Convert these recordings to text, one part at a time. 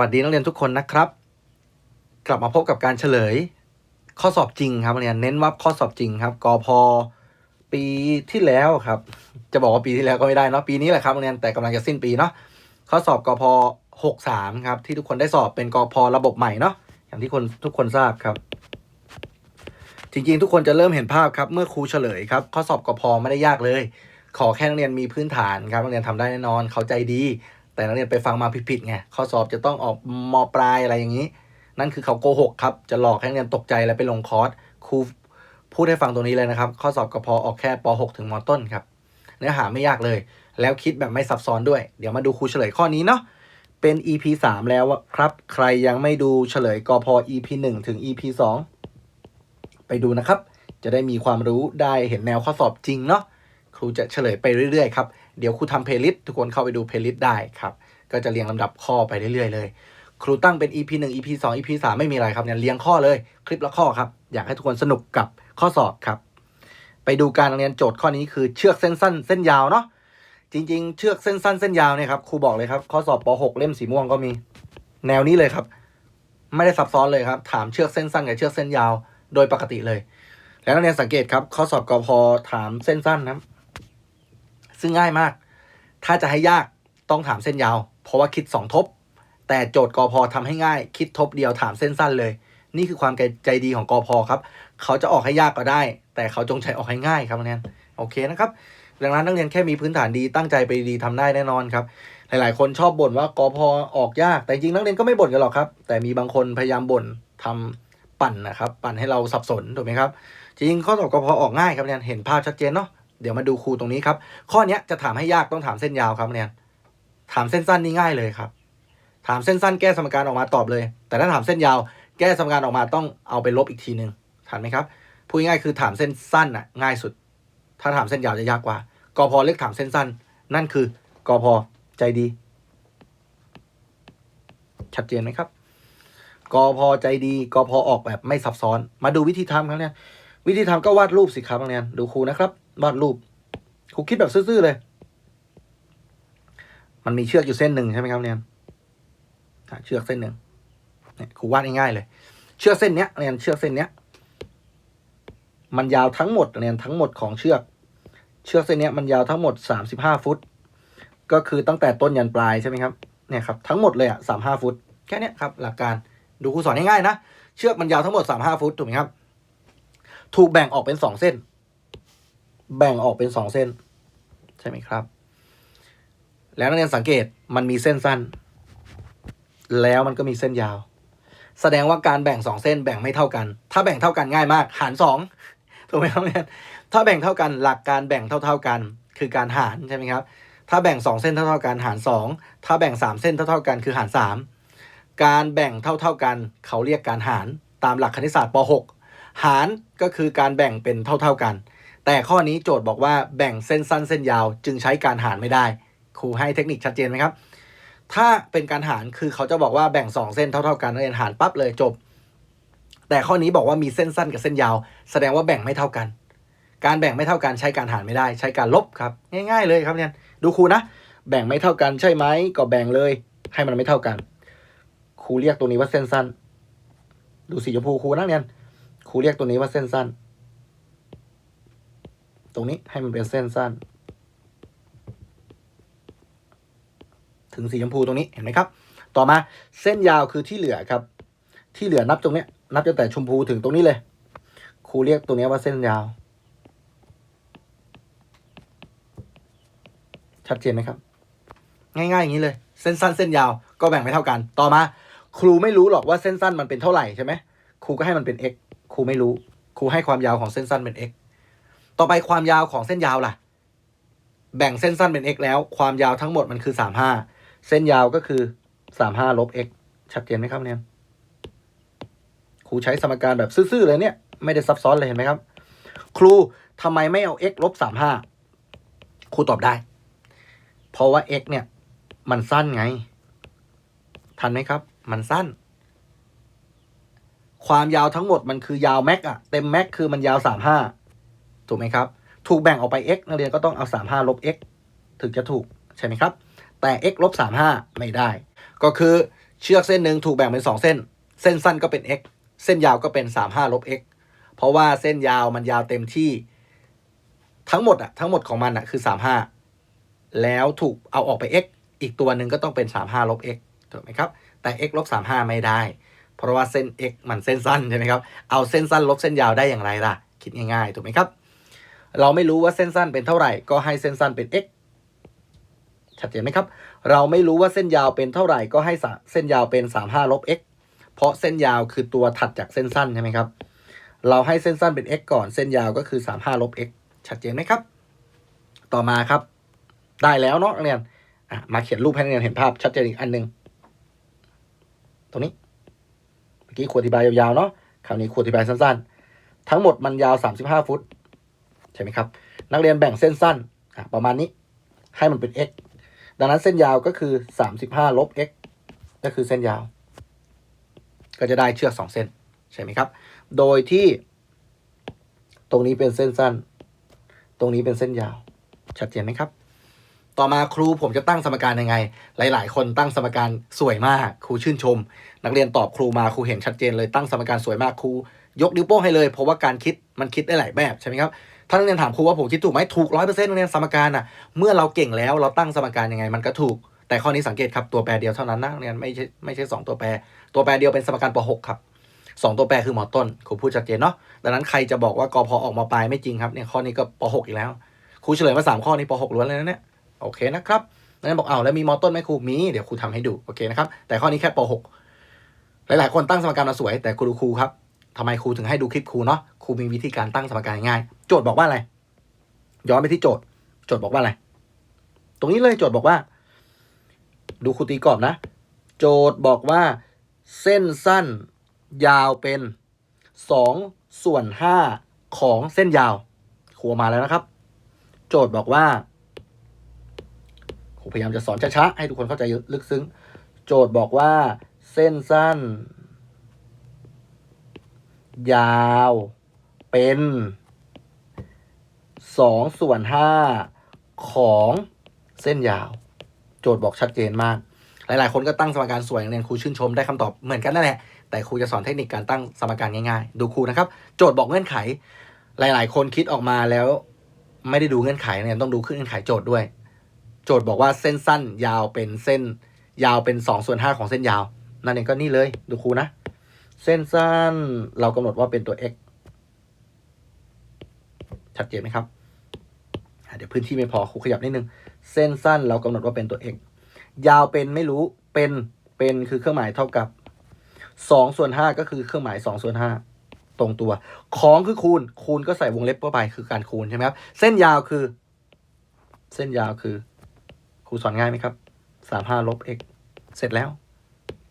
สวัสดีนักเรียนทุกคนนะครับ กลับมาพบกับการเฉลย ข้อสอบจริงครับนักเรียนเน้นว่าข้อสอบจริงครับกอพปีที่แล้วครับ จะบอกว่าปีที่แล้วก็ไม่ได้เนาะปีนี้แหละครับนักเรียนแต่กำลังจะสิ้นปีเนาะข้อสอบกอพหกสามครับ ที่ทุกคนได้สอบเป็นกอพระบบใหม่เนาะอย่างที่คนทุกคนทราบครับ จริงๆ ทุกคนจะเริ่มเห็นภาพครับเมื่อครูเฉลยครับ ข้อสอบกอพไม่ได้ยากเลย ขอแค่นักเรียนมีพื้นฐานครับนักเรียนทำได้แน่นอน เข้าใจดี แต่นักเรียนไปฟังมาผิดๆไงข้อสอบจะต้องออกมปลายอะไรอย่างนี้ นั่นคือเขาโกหกครับจะหลอกให้นักเรียนตกใจแล้วไปลงคอร์สครูพูดให้ฟังตรงนี้เลยนะครับ ข้อสอบกพออกแค่ป .6 ถึงมต้นครับ เนื้อหาไม่ยากเลย แล้วคิดแบบไม่ซับซ้อนด้วย เดี๋ยวมาดูครูเฉลยข้อนี้เนาะเป็น EP 3 แล้วครับ ใครยังไม่ดูเฉลยกพ EP 1 ถึง EP 2 ไปดูนะครับ จะได้มีความรู้ได้เห็นแนวข้อสอบจริงเนาะครูจะเฉลยไปเรื่อยๆครับ เดี๋ยวครูทำเพลย์ลิสต์ทุกคนเข้าไปดูเพลย์ลิสต์ได้ครับ ก็จะเรียงลำดับข้อไปเรื่อยๆเลย ครูตั้งเป็น EP 1 EP 2 EP 3 ไม่มีอะไรครับเนี่ยเรียงข้อเลยคลิปละข้อครับ อยากให้ทุกคนสนุกกับข้อสอบครับ ไปดูการเรียนโจทย์ข้อนี้คือเชือกเส้นสั้นเส้นยาวเนาะจริง ๆ เชือกเส้นสั้นเส้นยาวเนี่ยครับครูบอกเลยครับข้อสอบป .6 เล่มสีม่วงก็มี แนวนี้เลยครับ ไม่ได้ซับซ้อนเลยครับ ถามเชือกเส้นสั้นกับเชือกเส้นยาวโดยปกติเลย แล้วนักเรียนสังเกตครับข้อสอบกพถามเส้นสั้นนะ ซึ่งง่ายมาก ถ้าจะให้ยากต้องถามเส้นยาว เพราะว่าคิดสองทบ แต่โจทย์กพทำให้ง่าย คิดทบเดียวถามเส้นสั้นเลย นี่คือความใจดีของกพครับ เขาจะออกให้ยากก็ได้ แต่เขาจงใจออกให้ง่ายครับนักเรียนโอเคนะครับดังนั้นนักเรียนแค่มีพื้นฐานดีตั้งใจไปดีทำได้แน่นอนครับ หลายๆ คนชอบบ่นว่ากพออกยาก แต่จริงนักเรียนก็ไม่บ่นกันหรอกครับ แต่มีบางคนพยายามบ่นทำปั่นนะครับ ปั่นให้เราสับสนถูกไหมครับ จริงข้อสอบกพออกง่ายครับเนี่ยเห็นภาพชัดเจนเนาะ เดี๋ยวมาดูครูตรงนี้ครับ ข้อเนี้ยจะถามให้ยากต้องถามเส้นยาวครับเนี่ยถามเส้นสั้นนี่ง่ายเลยครับ ถามเส้นสั้นแก้สมการออกมาตอบเลย แต่ถ้าถามเส้นยาวแก้สมการออกมาต้องเอาไปลบอีกทีหนึ่งทันไหมครับพูดง่ายคือถามเส้นสั้นอะง่ายสุด ถ้าถามเส้นยาวจะยากกว่ากพเลือกถามเส้นสั้น นั่นคือกพใจดี ชัดเจนไหมครับกพใจดีกพออกแบบไม่ซับซ้อน มาดูวิธีทำครับเนี่ยวิธีทำก็วาดรูปสิครับนักเรียนดูครูนะครับ วาดรูปครูคิดแบบซื่อๆเลย มันมีเชือกอยู่เส้นหนึ่งใช่ไหมครับเนี่ยอะเชือกเส้นหนึ่งเนี่ยครูวาดง่ายๆเลย เชือกเส้นเนี้ยเรียนเชือกเส้นเนี้ย มันยาวทั้งหมดเรียนทั้งหมดของเชือก เชือกเส้นเนี้ยมันยาวทั้งหมดสามสิบห้าฟุต ก็คือตั้งแต่ต้นยันปลายใช่ไหมครับเนี่ยครับทั้งหมดเลยอะสามห้าฟุต แค่นี้ครับ หลักการดูครูสอนง่ายๆนะ เชือกมันยาวทั้งหมดสามห้าฟุตถูกไหมครับ ถูกแบ่งออกเป็นสองเส้น แบ่งออกเป็นสองเส้น ใช่ไหมครับ แล้วนักเรียนสังเกตมันมีเส้นสั้น แล้วมันก็มีเส้นยาว แสดงว่าการแบ่งสองเส้นแบ่งไม่เท่ากัน ถ้าแบ่งเท่ากันง่ายมาก หารสองถูกไหมครับเนี่ยถ้าแบ่งเท่ากันหลักการแบ่งเท่า ๆกัน คือการหารใช่ไหมครับ ถ้าแบ่งสองเส้นเท่าๆกันหารสองถ้าแบ่งสามเส้นเท่าๆกันคือหารสามการแบ่งเท่าๆกัน เขาเรียกการหารตามหลักคณิตศาสตร์ป .6 หารก็คือการแบ่งเป็นเท่าๆกัน แต่ข้อนี้โจทย์บอกว่าแบ่งเส้นสั้นเส้นยาว จึงใช้การหารไม่ได้ ครูให้เทคนิคชัดเจนไหมครับ ถ้าเป็นการหารคือเขาจะบอกว่าแบ่งสองเส้นเท่าๆกันนักเรียนหารปั๊บเลยจบ แต่ข้อนี้บอกว่ามีเส้นสั้นกับเส้นยาว แสดงว่าแบ่งไม่เท่ากัน การแบ่งไม่เท่ากันใช้การหารไม่ได้ ใช้การลบครับ ง่าย ๆ เลยครับเนี่ยดูครูนะแบ่งไม่เท่ากันใช่ไหมก็แบ่งเลย ให้มันไม่เท่ากัน ครูเรียกตัวนี้ว่าเส้นสั้น ดูสีชมพูครูนักเรียนครูเรียกตัวนี้ว่าเส้นสั้น ตรงนี้ให้มันเป็นเส้นสั้น ถึงสีชมพูตรงนี้เห็นไหมครับ ต่อมาเส้นยาวคือที่เหลือครับ ที่เหลือนับตรงนี้นับตั้งแต่ชมพูถึงตรงนี้เลย ครูเรียกตัวนี้ว่าเส้นยาว ชัดเจนไหมครับ ง่ายๆอย่างนี้เลย เส้นสั้นเส้นยาวก็แบ่งไม่เท่ากัน ต่อมา ครูไม่รู้หรอกว่าเส้นสั้นมันเป็นเท่าไหร่ใช่ไหมครูก็ให้มันเป็น x ครูไม่รู้ ครูให้ความยาวของเส้นสั้นเป็น x ต่อไปความยาวของเส้นยาวล่ะ แบ่งเส้นสั้นเป็น x แล้ว ความยาวทั้งหมดมันคือสามห้าเส้นยาวก็คือสามห้าลบ x ชัดเจนไหมครับเนี่ยครูใช้สมการแบบซื่อๆเลยเนี่ย ไม่ได้ซับซ้อนเลยเห็นไหมครับ ครูทำไมไม่เอา x ลบสามห้าครูตอบได้ เพราะว่า x เนี่ย มันสั้นไง ทันไหมครับ มันสั้น ความยาวทั้งหมดมันคือยาวแม็กอะเต็มแม็กคือมันยาวสามห้า ถูกไหมครับ ถูกแบ่งออกไป x นักเรียนก็ต้องเอาสามห้าลบ x ถึงจะถูกใช่ไหมครับ แต่ x ลบสามห้าไม่ได้ ก็คือเชือกเส้นหนึ่งถูกแบ่งเป็นสองเส้น เส้นสั้นก็เป็น x เส้นยาวก็เป็นสามห้าลบ x เพราะว่าเส้นยาวมันยาวเต็มที่ทั้งหมดอะทั้งหมดของมันอะคือสามห้าแล้วถูกเอาออกไป x อีกตัวหนึ่งก็ต้องเป็นสามห้าลบ x ถูกไหมครับ แต่ x ลบสามห้าไม่ได้ เพราะว่าเส้น x มันเส้นสั้นใช่ไหมครับ เอาเส้นสั้นลบเส้นยาวได้อย่างไรล่ะ คิดง่ายๆ ถูกไหมครับ เราไม่รู้ว่าเส้นสั้นเป็นเท่าไหร่ ก็ให้เส้นสั้นเป็น x ชัดเจนไหมครับ เราไม่รู้ว่าเส้นยาวเป็นเท่าไหร่ ก็ให้เส้นยาวเป็น 35ลบ x เพราะเส้นยาวคือตัวถัดจากเส้นสั้นใช่ไหมครับ เราให้เส้นสั้นเป็น x ก่อน เส้นยาวก็คือ 35ลบ x ชัดเจนไหมครับ ต่อมาครับ ได้แล้วเนาะนักเรียนมาเขียนรูปให้นักเรียนเห็นภาพชัดเจนอีกอันหนึ่งตรงนี้ เมื่อกี้ขวดอธิบายยาวๆเนาะ คราวนี้ขวดอธิบายสั้นๆ ทั้งหมดมันยาว 35 ฟุต ช่ไหมครับ นักเรียนแบ่งเส้นสั้นประมาณนี้ให้มันเป็น x ดังนั้นเส้นยาวก็คือ 35 ลบ x ก็คือเส้นยาว ก็จะได้เชือก 2 เส้น ใช่ไหมครับ โดยที่ตรงนี้เป็นเส้นสั้น ตรงนี้เป็นเส้นยาว ชัดเจนไหมครับ ต่อมาครูผมจะตั้งสมการยังไง หลาย ๆ คนตั้งสมการสวยมาก ครูชื่นชม นักเรียนตอบครูมาครูเห็นชัดเจนเลยตั้งสมการสวยมากครูยกนิ้วโป้งให้เลย เพราะว่าการคิดมันคิดได้หลายแบบใช่ไหมครับ ถ้านักเรียนถามครูว่าผมคิดถูกไหมถูกร้อยเปอร์เซ็นต์นักเรียนสมการอะเมื่อเราเก่งแล้วเราตั้งสมการยังไงมันก็ถูก แต่ข้อนี้สังเกตครับตัวแปรเดียวเท่านั้นนะนักเรียนไม่ใช่ไม่ใช่สองตัวแปร ตัวแปรเดียวเป็นสมการป .6 ครับสองตัวแปรคือหมอต้นครูพูดชัดเจนเนาะดังนั้นใครจะบอกว่ากพออกมาปลายไม่จริงครับเนี่ยข้อนี้ก็ป .6 อีกแล้วครูเฉลยมาสามข้อนี้ป .6 ล้วนเลยนะเนี่ยโอเคนะครับนักเรียนบอกอ้าวแล้วมีมอต้นไหมครูมีเดี๋ยวครูทำให้ดูโอเคนะครับแต่ข้อนี้แค่ป .6 หลายๆคนตั้งสมการมาสวย แต่ครูครูครับ ทำไมครูถึงให้ดูคลิปครูเนาะครูมีวิธีการตั้งสมการง่าย โจทย์บอกว่าอะไร ย้อนไปที่โจทย์ โจทย์บอกว่าอะไร ตรงนี้เลยโจทย์บอกว่า ดูครูตีกรอบนะ โจทย์บอกว่า เส้นสั้น ยาวเป็นสองส่วนห้าของเส้นยาวครูมาแล้วนะครับ โจทย์บอกว่าครูพยายามจะสอนช้าๆให้ทุกคนเข้าใจลึกซึ้ง โจทย์บอกว่า เส้นสั้น ยาว เป็นสองส่วนห้าของเส้นยาว โจทย์บอกชัดเจนมาก หลาย ๆ คนก็ตั้งสมการสวยนักเรียนครูชื่นชมได้คำตอบเหมือนกันนั่นแหละ แต่ครูจะสอนเทคนิคการตั้งสมการง่าย ๆ ดูครูนะครับ โจทย์บอกเงื่อนไข หลาย ๆ คนคิดออกมาแล้วไม่ได้ดูเงื่อนไขเนี่ยต้องดูขึ้นเงื่อนไขโจทย์ด้วย โจทย์บอกว่าเส้นสั้นยาวเป็นเส้นยาวเป็นสองส่วนห้าของเส้นยาว นั่นเองก็นี่เลยดูครูนะ เส้นสั้นเรากำหนดว่าเป็นตัว x ชัดเจนไหมครับ เดี๋ยวพื้นที่ไม่พอครูขยับนิดนึง เส้นสั้นเรากำหนดว่าเป็นตัว x ยาวเป็นไม่รู้ เป็น เป็นคือเครื่องหมายเท่ากับสองส่วนห้าก็คือเครื่องหมายสองส่วนห้าตรงตัว ของคือคูณ คูณก็ใส่วงเล็บเข้าไปคือการคูณใช่ไหมครับ เส้นยาวคือ เส้นยาวคือ ครูสอนง่ายไหมครับสามห้าลบ x เสร็จแล้ว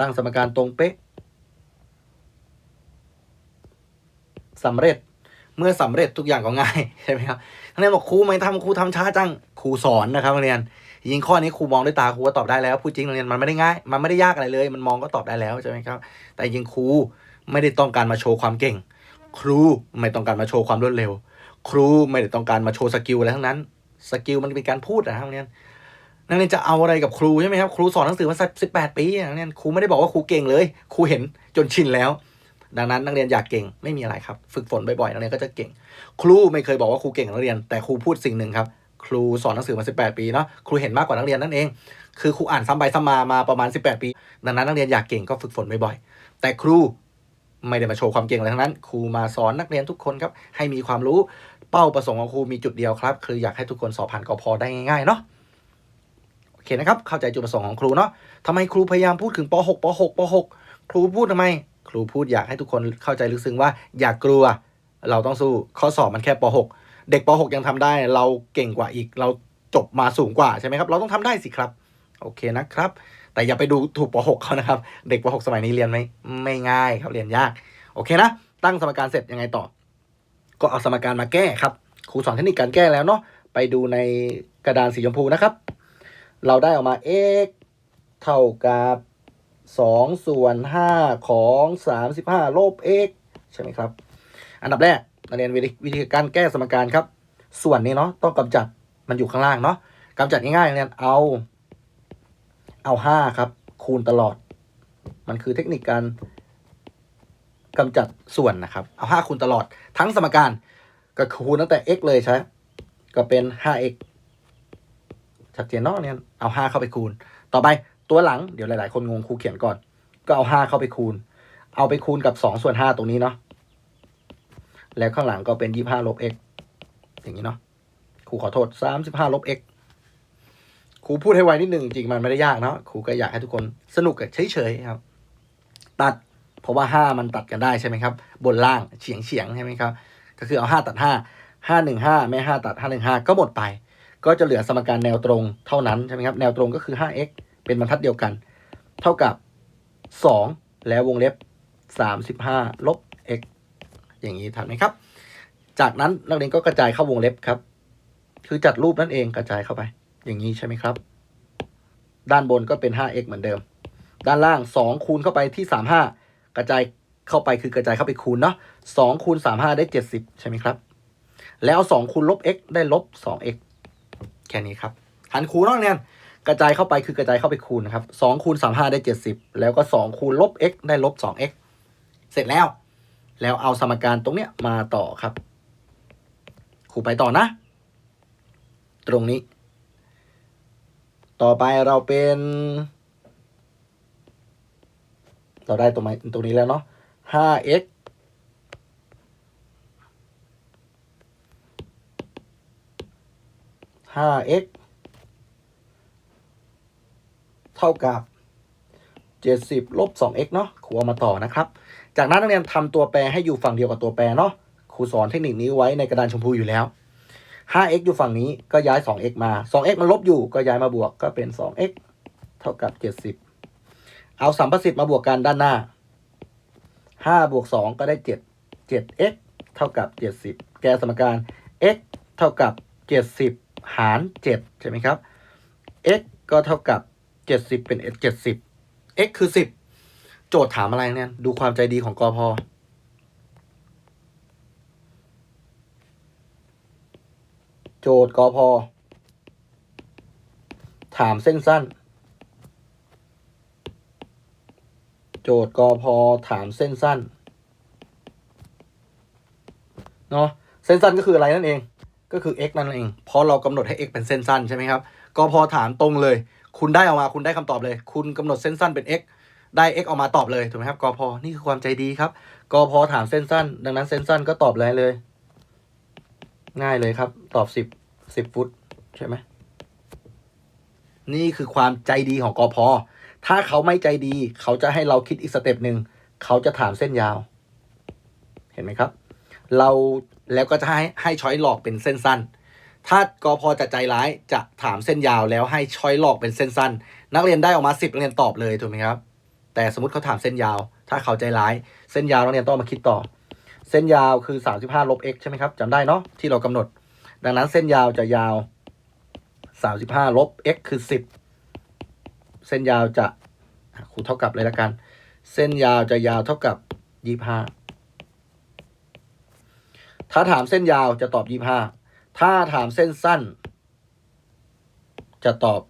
ตั้งสมการตรงเป๊ะ สำเร็จเมื่อสำเร็จทุกอย่างก็ง่ายใช่ไหมครับท่านเรียนบอกครูไม่ทำครูทำช้าจังครูสอนนะครับนักเรียนยิงข้อนี้ครูมองด้วยตาครูก็ตอบได้แล้วพูดจริงนักเรียนมันไม่ได้ง่าย มันไม่ได้ยากอะไรเลย มันมองก็ตอบได้แล้วใช่ไหมครับ แต่ยิงครูไม่ได้ต้องการมาโชว์ความเก่ง ครูไม่ต้องการมาโชว์ความรวดเร็ว ครูไม่ได้ต้องการมาโชว์สกิลอะไรทั้งนั้นสกิลมันเป็นการพูดนะครับนักเรียนนักเรียนจะเอาอะไรกับครูใช่ไหมครับครูสอนหนังสือมาสิบแปดปีนักเรียนครูไม่ได้บอกว่าครูเก่งเลย ครูเห็นจนชินแล้ว ดังนั้นนักเรียนอยากเก่งไม่มีอะไรครับ ฝึกฝนบ่อยๆนักเรียนก็จะเก่ง ครูไม่เคยบอกว่าครูเก่งนักเรียน แต่ครูพูดสิ่งหนึ่งครับ ครูสอนหนังสือมา 18 ปีเนาะครูเห็นมากกว่านักเรียนนั่นเอง คือครูอ่านซ้ำไปซ้ำมามาประมาณ 18 ปี ดังนั้นนักเรียนอยากเก่งก็ฝึกฝนบ่อยๆแต่ครูไม่ได้มาโชว์ความเก่งอะไรทั้งนั้น ครูมาสอนนักเรียนทุกคนครับให้มีความรู้เป้าประสงค์ของครูมีจุดเดียวครับ คืออยากให้ทุกคนสอบผ่านกพได้ง่ายๆเนาะโอเคนะครับเข้าใจจุดประสงค์ของครูเนาะทำไมครูพยายามพูดถึงป .6 ป .6 ป .6 ครูพูดทำไม ครูพูดอยากให้ทุกคนเข้าใจลึกซึ้งว่า อย่ากกลัว เราต้องสู้ข้อสอบมันแค่ป .6 เด็กป .6 ยังทำได้ เราเก่งกว่าอีก เราจบมาสูงกว่าใช่ไหมครับ เราต้องทำได้สิครับ โอเคนะครับ แต่อย่าไปดูถูกป .6 เขานะครับ เด็กป .6 สมัยนี้เรียนไม่ไม่ง่ายครับเรียนยาก โอเคนะ ตั้งสมการเสร็จยังไงต่อ ก็เอาสมการมาแก้ครับครูสอนเทคนิคการแก้แล้วเนาะไปดูในกระดานสีชมพูนะครับ เราได้ออกมา x เท่ากับ 2 ส่วน 5 ของ 35 ลบ x ใช่ไหมครับ อันดับแรกนักเรียนวิธีการแก้สมการครับ ส่วนนี้เนาะต้องกำจัดมันอยู่ข้างล่างเนาะกำจัดง่ายๆนักเรียนเอาเอา5ครับ คูณตลอด มันคือเทคนิคการกำจัดส่วนนะครับ เอาห้าคูณตลอดทั้งสมการก็คูณตั้งแต่ x เลยใช่ก็เป็น 5x ชัดเจนเนาะเนี่ยเอา 5 เข้าไปคูณ ต่อไป ตัวหลังเดี๋ยวหลาย ๆ คนงงครูเขียนก่อน ก็เอา5เข้าไปคูณ เอาไปคูณกับ2ส่วน5ตรงนี้เนาะแล้วข้างหลังก็เป็น25ลบ x อย่างนี้เนาะครูขอโทษ35ลบ x ครูพูดให้ไวนิดหนึ่งจริงมันไม่ได้ยากเนาะครูก็อยากให้ทุกคนสนุกกับเฉยๆครับ ตัดเพราะว่า5มันตัดกันได้ใช่ไหมครับ บนล่างเฉียงเฉียงใช่ไหมครับ ก็คือเอา5ตัด5 5 1 5ไม่5ตัด5 1 5ก็หมดไป ก็จะเหลือสมการแนวตรงเท่านั้นใช่ไหมครับ แนวตรงก็คือ 5x เป็นบรรทัดเดียวกัน เท่ากับ 2 แล้ววงเล็บ 35 ลบ x อย่างนี้ทันไหมครับ จากนั้นนักเรียนก็กระจายเข้าวงเล็บครับ คือจัดรูปนั่นเองกระจายเข้าไป อย่างนี้ใช่ไหมครับ ด้านบนก็เป็น 5x เหมือนเดิม ด้านล่าง 2 คูณเข้าไปที่ 35 กระจายเข้าไปคือกระจายเข้าไปคูณเนาะ2คูณ35 ได้ 70 ใช่ไหมครับ แล้วเอา2คูณลบ x ได้ลบ 2x แค่นี้ครับ หันคูณนอกเนี่ย กระจายเข้าไปคือกระจายเข้าไปคูณนะครับ2คูณ35ได้70แล้วก็2คูณลบ x ได้ลบ 2x เสร็จแล้ว แล้วเอาสมการตรงเนี้ยมาต่อครับครูไปต่อนะ ตรงนี้ ต่อไปเราเป็น เราได้ตรงไหนตรงนี้แล้วเนาะ 5x 5x เท่ากับ 70 ลบ 2x เนาะครูเอามาต่อนะครับ จากนั้นนักเรียนทำตัวแปรให้อยู่ฝั่งเดียวกับตัวแปรเนาะครูสอนเทคนิคนี้ไว้ในกระดานชมพูอยู่แล้ว 5x อยู่ฝั่งนี้ก็ย้าย 2x มา 2x มันลบอยู่ก็ย้ายมาบวกก็เป็น 2x เท่ากับ 70 เอาสัมประสิทธิ์มาบวกกันด้านหน้า 5 บวก 2 ก็ได้ 7 7x เท่ากับ 70 แกสมการ x เท่ากับ 70 หาร 7 ใช่ไหมครับ x ก็เท่ากับ 70เป็น70 x คือ10โจทย์ถามอะไรเนี่ย ดูความใจดีของกอพอโจทย์กอพอถามเส้นสั้น โจทย์กอพอถามเส้นสั้น เนาะเส้นสั้นก็คืออะไรนั่นเอง ก็คือ x นั่นเอง เพราะเรากำหนดให้ x เป็นเส้นสั้นใช่ไหมครับกอพอถามตรงเลย คุณได้ออกมาคุณได้คำตอบเลย คุณกำหนดเส้นสั้นเป็น x ได้ x ออกมาตอบเลยถูกไหมครับกอพอนี่คือความใจดีครับกอพอถามเส้นสั้น ดังนั้นเส้นสั้นก็ตอบเลยเลย ง่ายเลยครับ ตอบสิบสิบฟุตใช่ไหมนี่คือความใจดีของกอพอถ้าเขาไม่ใจดี เขาจะให้เราคิดอีกสเต็ปหนึ่งเขาจะถามเส้นยาว เห็นไหมครับ เราแล้วก็จะให้ให้ช้อยหลอกเป็นเส้นสั้น ถ้ากอพอจะใจร้ายจะถามเส้นยาวแล้วให้ช้อยหลอกเป็นเส้นสั้น นักเรียนได้ออกมาสิบนักเรียนตอบเลยถูกไหมครับ แต่สมมติเขาถามเส้นยาว ถ้าเขาใจร้าย เส้นยาวนักเรียนต้องมาคิดต่อ เส้นยาวคือ35ลบ x ใช่ไหมครับจำได้เนาะที่เรากำหนด ดังนั้นเส้นยาวจะยาว35ลบ x คือ10เส้นยาวจะครูเท่ากับเลยละกัน เส้นยาวจะยาวเท่ากับ25ถ้าถามเส้นยาวจะตอบ25 ถ้าถามเส้นสั้น จะตอบ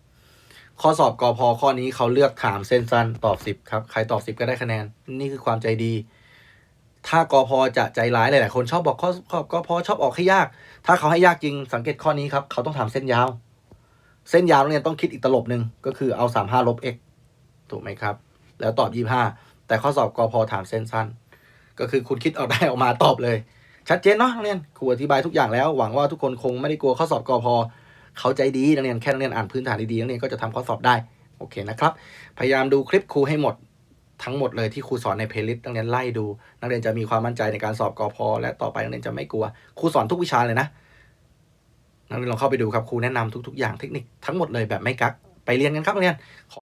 10ข้อสอบกอพอข้อนี้เขาเลือกถามเส้นสั้นตอบ10ครับ ใครตอบ10ก็ได้คะแนน นี่คือความใจดี ถ้ากอพอจะใจร้ายหลายๆคนชอบบอกข้อข้อกอพอชอบออกให้ยาก ถ้าเขาให้ยากจริงสังเกตข้อนี้ครับ เขาต้องถามเส้นยาว เส้นยาวเรียนต้องคิดอีกตลบหนึ่งก็คือเอาสามห้าลบ x ถูกไหมครับ แล้วตอบยี่ห้าแต่ข้อสอบกอพอถามเส้นสั้น ก็คือคุณคิดออกได้ออกมาตอบเลย ชัดเจนเนาะนักเรียนครูอธิบายทุกอย่างแล้วหวังว่าทุกคนคงไม่ได้กลัวข้อสอบกอพอเขาใจดีนักเรียนแค่นักเรียนอ่านพื้นฐานดีๆนักเรียนก็จะทำข้อสอบได้โอเคนะครับพยายามดูคลิปครูให้หมดทั้งหมดเลยที่ครูสอนในเพลย์ลิสต์นักเรียนไล่ดู นักเรียนจะมีความมั่นใจในการสอบกอพอและต่อไปนักเรียนจะไม่กลัวครูสอนทุกวิชาเลยนะนักเรียนลองเข้าไปดูครับครูแนะนำทุกๆอย่างเทคนิคทั้งหมดเลยแบบไม่กักไปเรียนกันครับนักเรียน